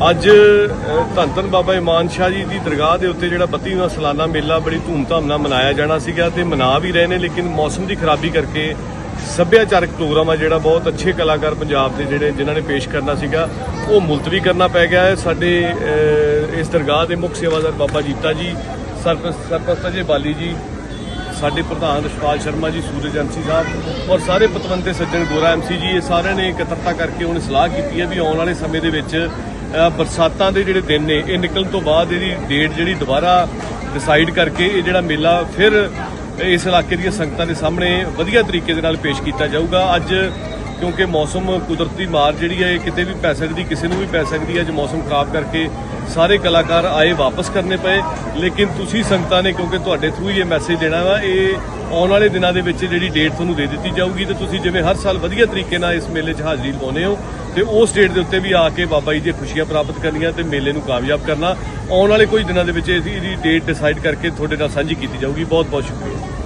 ਅੱਜ ਧੰਨ ਧੰਨ ਬਾਬਾ ਇਮਾਨ ਸ਼ਾਹ ਜੀ ਦੀ ਦਰਗਾਹ ਦੇ ਉੱਤੇ ਜਿਹੜਾ 32ਵਾਂ ਸਾਲਾਨਾ ਮੇਲਾ ਬੜੀ ਧੂਮਧਾਮ ਨਾਲ ਮਨਾਇਆ ਜਾਣਾ ਸੀਗਾ ਤੇ ਮਨਾ ਵੀ ਰਹੇ ਨੇ, ਲੇਕਿਨ ਮੌਸਮ ਦੀ ਖਰਾਬੀ ਕਰਕੇ ਸੱਭਿਆਚਾਰਕ ਪ੍ਰੋਗਰਾਮ ਆ ਜਿਹੜਾ ਬਹੁਤ ਅੱਛੇ ਕਲਾਕਾਰ ਪੰਜਾਬ ਦੇ ਜਿਹੜੇ, ਜਿਨ੍ਹਾਂ ਨੇ ਪੇਸ਼ ਕਰਨਾ ਸੀਗਾ, ਉਹ ਮੁਲਤਵੀ ਕਰਨਾ ਪੈ ਗਿਆ ਹੈ। ਸਾਡੇ ਇਸ ਦਰਗਾਹ ਦੇ ਮੁੱਖ ਸੇਵਾਦਾਰ ਬਾਬਾ ਜੀਤਾ ਜੀ, ਸਰਪ੍ਰਸਤ ਸਰਪ੍ਰਸਤ ਅਜੇ ਬਾਲੀ ਜੀ ਸਾਡੇ ਪ੍ਰਧਾਨ ਰਸ਼ਪਾਲ ਸ਼ਰਮਾ ਜੀ, ਸੂਰਜ ਐਮਸੀ ਸਾਹਿਬ ਔਰ ਸਾਰੇ ਪਤਵੰਤੇ ਸੱਜਣ ਗੋਰਾ ਐਮਸੀ ਜੀ, ਇਹ ਸਾਰਿਆਂ ਨੇ ਇਕੱਤਰਤਾ ਕਰਕੇ ਉਹਨੇ ਸਲਾਹ ਕੀਤੀ ਹੈ ਵੀ ਆਉਣ ਵਾਲੇ ਸਮੇਂ ਦੇ ਵਿੱਚ ਬਰਸਾਤਾਂ ਦੇ ਜਿਹੜੇ ਦਿਨ ਨੇ, ਇਹ ਨਿਕਲਣ ਤੋਂ ਬਾਅਦ ਇਹਦੀ ਡੇਟ ਜਿਹੜੀ ਦੁਬਾਰਾ ਡਿਸਾਈਡ ਕਰਕੇ ਇਹ ਜਿਹੜਾ ਮੇਲਾ ਫਿਰ ਇਸ ਇਲਾਕੇ ਦੀਆਂ ਸੰਗਤਾਂ ਦੇ ਸਾਹਮਣੇ ਵਧੀਆ ਤਰੀਕੇ ਦੇ ਨਾਲ ਪੇਸ਼ ਕੀਤਾ ਜਾਊਗਾ। ਅੱਜ ਕਿਉਂਕਿ ਮੌਸਮ ਕੁਦਰਤੀ ਮਾਰ ਜਿਹੜੀ ਹੈ, ਇਹ ਕਿਤੇ ਵੀ ਪੈ ਸਕਦੀ, ਕਿਸੇ ਨੂੰ ਵੀ ਪੈ ਸਕਦੀ ਹੈ, ਅੱਜ ਮੌਸਮ ਖਰਾਬ ਕਰਕੇ ਸਾਰੇ ਕਲਾਕਾਰ ਆਏ ਵਾਪਸ ਕਰਨੇ ਪਏ। ਲੇਕਿਨ ਤੁਸੀਂ ਸੰਗਤਾਂ ਨੇ, ਕਿਉਂਕਿ ਤੁਹਾਡੇ ਥਰੂ ਹੀ ਇਹ ਮੈਸੇਜ ਦੇਣਾ ਵਾ, ਇਹ ਆਉਣ ਵਾਲੇ ਦਿਨਾਂ ਦੇ ਵਿੱਚ ਜਿਹੜੀ ਡੇਟ ਤੁਹਾਨੂੰ ਦੇ ਦਿੱਤੀ ਜਾਊਗੀ, ਤੇ ਤੁਸੀਂ ਜਿਵੇਂ ਹਰ ਸਾਲ ਵਧੀਆ ਤਰੀਕੇ ਨਾਲ ਇਸ ਮੇਲੇ 'ਚ ਹਾਜ਼ਰੀ ਲਵਾਉਂਦੇ ਹੋ, ਤੇ ਉਸ ਡੇਟ ਦੇ ਉੱਤੇ ਵੀ ਆ ਕੇ ਬਾਬਾ ਜੀ ਦੀਆਂ ਖੁਸ਼ੀਆਂ ਪ੍ਰਾਪਤ ਕਰਨੀਆਂ ਤੇ ਮੇਲੇ ਨੂੰ ਕਾਮਯਾਬ ਕਰਨਾ। ਆਉਣ ਵਾਲੇ ਕੁਝ ਦਿਨਾਂ ਦੇ ਵਿੱਚ ਇਹਦੀ ਇਹਦੀ ਡੇਟ ਡਿਸਾਈਡ ਕਰਕੇ ਤੁਹਾਡੇ ਨਾਲ ਸਾਂਝੀ ਕੀਤੀ ਜਾਊਗੀ। ਬਹੁਤ ਬਹੁਤ ਸ਼ੁਕਰੀਆ।